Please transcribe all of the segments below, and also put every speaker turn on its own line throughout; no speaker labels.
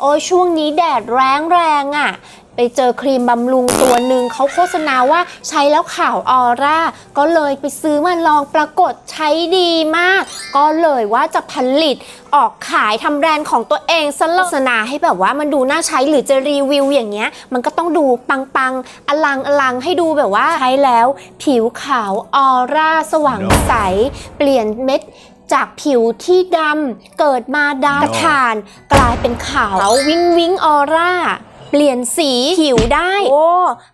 โอ้ยช่วงนี้แดดแรงแรงๆอะ่ะ ไปเจอครีมบำรุงตัวหนึ่งเขาโฆษณาว่าใช้แล้วขาวออร่า ก็เลยไปซื้อมาลองปรากฏใช้ดีมาก ก็เลยว่าจะผลิตออกขายทำแบรนด์ของตัวเองซะเลยโฆษณาให้แบบว่ามันดูน่าใช้หรือจะรีวิวอย่างเงี้ย มันก็ต้องดูปังๆ อลังอลังให้ดูแบบว่าใช้แล้ว ผิวขาวออร่า สว่างใส เปลี่ยนเม็ด จากผิวที่ดำเกิดมาดำกระทาน กลายเป็นขาววิงวิงออร่าเปลี่ยนสีผิวได้ โอ้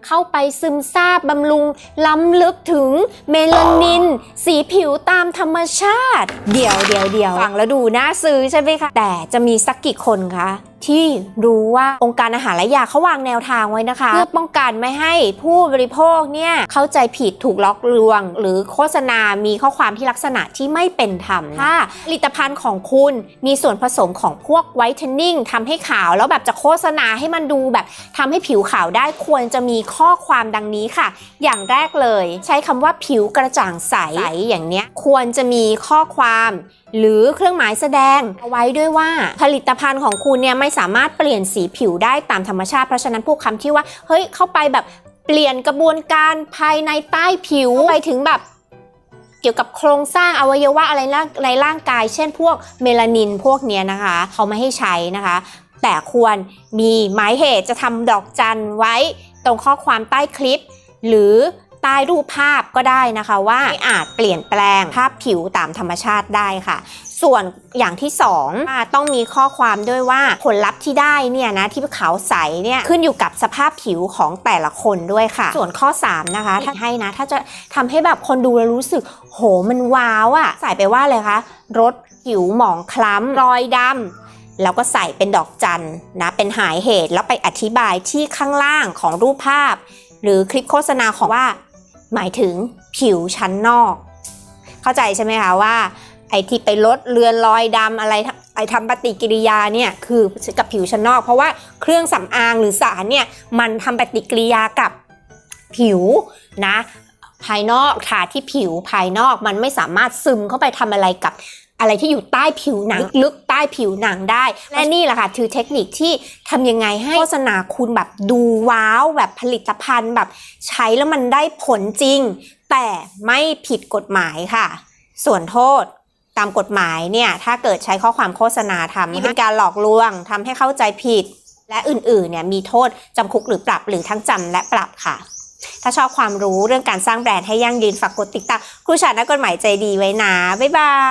เข้าไปซึมซาบบำรุง ล้ำลึกถึงเมลานิน สีผิวตามธรรมชาติ เดี๋ยวเดี๋ยวเดี๋ยวฟังแล้วดูน่าซื้อใช่ไหมคะ แต่จะมีสักกี่คนคะ ที่รู้ว่าองค์การอาหารและยาเขาวางแนวทางไว้นะคะ เพื่อป้องกันไม่ให้ผู้บริโภคเนี่ยเข้าใจผิดถูกล็อกลวง หรือโฆษณา มีข้อความที่ลักษณะที่ไม่เป็นธรรมถ้าผลิตภัณฑ์ของคุณมีส่วนผสมของพวกไวท์เทนนิ่งทำให้ขาวแล้วแบบจะโฆษณาให้มันดูแบบทำให้ผิวขาวได้ควรจะมีข้อความดังนี้ค่ะ อย่างแรกเลย ใช้คำว่าผิวกระจ่างใสอย่างเนี้ยควรจะมีข้อความ หรือเครื่องหมายแสดงเอาไว้ด้วยว่าผลิตภัณฑ์ของคุณเนี่ยไม่สามารถเปลี่ยนสีผิวได้ตามธรรมชาติ เพราะฉะนั้นพวกคำที่ว่า เฮ้ย เข้าไปแบบเปลี่ยนกระบวนการภายในใต้ผิวไปถึงแบบเกี่ยวกับโครงสร้างอวัยวะอะไรในร่างกาย เช่นพวกเมลานินพวกเนี้ยนะคะ เขาไม่ให้ใช้นะคะ แต่ควรมีหมายเหตุจะทำดอกจันไว้ตรงข้อความใต้คลิป หรือ ต้รูปภาพก็ได้นะคะว่าไม่อาจเปลี่ยนแปลงภาพผิวตามธรรมชาติได้ค่ะ ส่วนอย่างที่สองต้องมีข้อความด้วยว่าผลลัพธ์ที่ได้เนี่ยนะที่ขาวใสเนี่ยขึ้นอยู่กับสภาพผิวของแต่ละคนด้วยค่ะ ส่วนข้อ 3 นะคะถ้าให้นะ ถ้าจะทำให้แบบคนดูแล้วรู้สึก โหมันว้าวอะใส่ไปว่าเลยคะลดผิวหมองคล้ำรอยดำแล้วก็ใส่เป็นดอกจันนะเป็นหายเหตุแล้วไปอธิบายที่ข้างล่างของรูปภาพ หรือคลิปโฆษณาของว่า หมายถึงผิวชั้นนอก เข้าใจใช่ไหมคะว่า ไอ้ที่ไปลดเลือนรอยดำอะไรไอ้ทำปฏิกิริยาเนี่ยคือกับผิวชั้นนอก เพราะว่าเครื่องสำอางหรือสารเนี่ยมันทำปฏิกิริยากับผิวนะภายนอกทาที่ผิวภายนอกมันไม่สามารถซึมเข้าไปทำอะไรกับ อะไรที่อยู่ใต้ผิวหนังลึกๆใต้ผิวหนังได้ และนี่แหละค่ะคือเทคนิคที่ทำยังไงให้โฆษณาคุณแบบดูว้าว แบบผลิตภัณฑ์แบบใช้แล้วมันได้ผลจริง แต่ไม่ผิดกฎหมายค่ะ ส่วนโทษตามกฎหมายเนี่ยถ้าเกิดใช้ข้อความโฆษณาทำนี่เป็นการหลอกลวงทำให้เข้าใจผิด และอื่นๆเนี่ยมีโทษจำคุกหรือปรับหรือทั้งจำและปรับค่ะถ้าชอบความรู้เรื่องการสร้างแบรนด์ให้ยั่งยืนฝากกดติดตามครูชาตินักกฎหมายใจดีไว้นะ บ๊ายบาย